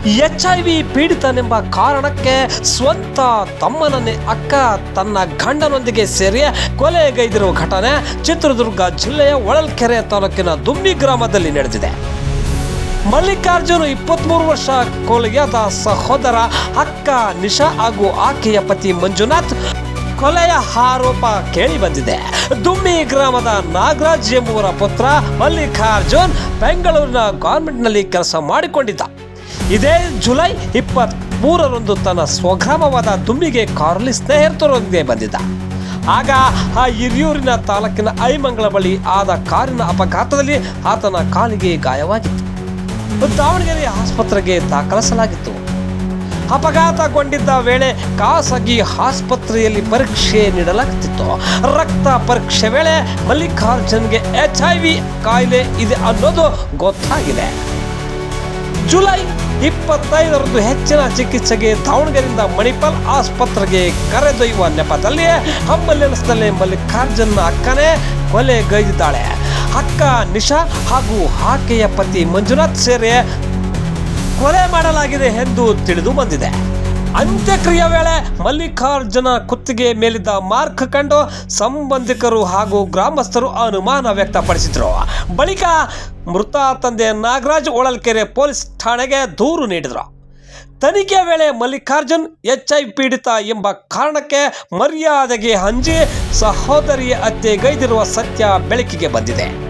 H I V ಪೀಡಿತನೆಂಬ ಕಾರಣಕ್ಕೆ ಸ್ವಂತ ತಮ್ಮನನ್ನೇ ಅಕ್ಕ ತನ್ನ ಗಂಡನೊಂದಿಗೆ ಸೇರಿ ಕೊಲೆಗೈದಿರುವ ಘಟನೆ ಚಿತ್ರದುರ್ಗ ಜಿಲ್ಲೆಯ ಹೊಳಲ್ಕೆರೆ ತಾಲೂಕಿನ ದುಮ್ಮಿ ಗ್ರಾಮದಲ್ಲಿ ನಡೆದಿದೆ. ಮಲ್ಲಿಕಾರ್ಜುನ್ ಇಪ್ಪತ್ಮೂರು ವರ್ಷ ಕೊಲೆಯಾದ ಸಹೋದರ ಅಕ್ಕ ನಿಶಾ ಹಾಗೂ ಆಕೆಯ ಪತಿ ಮಂಜುನಾಥ್ ಕೊಲೆಯ ಆರೋಪ ಕೇಳಿ ಬಂದಿದೆ. ದುಮ್ಮಿ ಗ್ರಾಮದ ನಾಗರಾಜ್ ಎಂಬುವರ ಪುತ್ರ ಮಲ್ಲಿಕಾರ್ಜುನ್ ಬೆಂಗಳೂರಿನ ಗಾರ್ಮೆಂಟ್ನಲ್ಲಿ ಕೆಲಸ ಮಾಡಿಕೊಂಡಿದ್ದ. ಇದೇ ಜುಲೈ ಇಪ್ಪತ್ತ್ ಮೂರರಂದು ತನ್ನ ಸ್ವಗ್ರಾಮವಾದ ತುಂಬಿಗೆ ಕಾರ್ಲಿ ಸ್ನೇಹಿತರೊಂದಿಗೆ ಬಂದಿದ್ದ. ಆಗ ಆ ಹಿರಿಯೂರಿನ ತಾಲೂಕಿನ ಐಮಂಗಳ ಬಳಿ ಆದ ಕಾರಿನ ಅಪಘಾತದಲ್ಲಿ ಆತನ ಕಾಲಿಗೆ ಗಾಯವಾಗಿತ್ತು. ದಾವಣಗೆರೆ ಆಸ್ಪತ್ರೆಗೆ ದಾಖಲಿಸಲಾಗಿತ್ತು. ಅಪಘಾತಗೊಂಡಿದ್ದ ವೇಳೆ ಖಾಸಗಿ ಆಸ್ಪತ್ರೆಯಲ್ಲಿ ಪರೀಕ್ಷೆ ನೀಡಲಾಗುತ್ತಿತ್ತು. ರಕ್ತ ಪರೀಕ್ಷೆ ವೇಳೆ ಮಲ್ಲಿಕಾರ್ಜುನ್ಗೆ ಎಚ್ ಐ ವಿ ಕಾಯಿಲೆ ಇದೆ ಅನ್ನೋದು ಗೊತ್ತಾಗಿದೆ. ಜುಲೈ ಇಪ್ಪತ್ತೈದರಂದು ಹೆಚ್ಚಿನ ಚಿಕಿತ್ಸೆಗೆ ದಾವಣಗೆರೆಯಿಂದ ಮಣಿಪಾಲ್ ಆಸ್ಪತ್ರೆಗೆ ಕರೆದೊಯ್ಯುವ ನೆಪದಲ್ಲಿ ಅಂಬುಲೆನ್ಸ್ನಲ್ಲಿ ಮಲ್ಲಿಕಾರ್ಜುನ್ ಅಕ್ಕನೇ ಕೊಲೆಗೈದಿದ್ದಾಳೆ ಅಕ್ಕ ನಿಶಾ ಹಾಗೂ ಆಕೆಯ ಪತಿ ಮಂಜುನಾಥ್ ಸೇರಿ ಕೊಲೆ ಮಾಡಲಾಗಿದೆ ಎಂದು ತಿಳಿದು ಬಂದಿದೆ. ಅಂತ್ಯಕ್ರಿಯೆ ವೇಳೆ ಮಲ್ಲಿಕಾರ್ಜುನ ಕುತ್ತಿಗೆ ಮೇಲಿದ್ದ ಮಾರ್ಕ್ ಕಂಡು ಸಂಬಂಧಿಕರು ಹಾಗೂ ಗ್ರಾಮಸ್ಥರು ಅನುಮಾನ ವ್ಯಕ್ತಪಡಿಸಿದರು. ಬಳಿಕ ಮೃತ ತಂದೆ ನಾಗರಾಜ್ ಒಳಲ್ಕೆರೆ ಪೊಲೀಸ್ ಠಾಣೆಗೆ ದೂರು ನೀಡಿದರು. ತನಿಖೆ ವೇಳೆ ಮಲ್ಲಿಕಾರ್ಜುನ್ ಎಚ್ ಐ ಪೀಡಿತ ಎಂಬ ಕಾರಣಕ್ಕೆ ಮರ್ಯಾದೆಗೆ ಹಂಜಿ ಸಹೋದರಿಯ ಹತ್ಯೆಗೈದಿರುವ ಸತ್ಯ ಬೆಳಕಿಗೆ ಬಂದಿದೆ.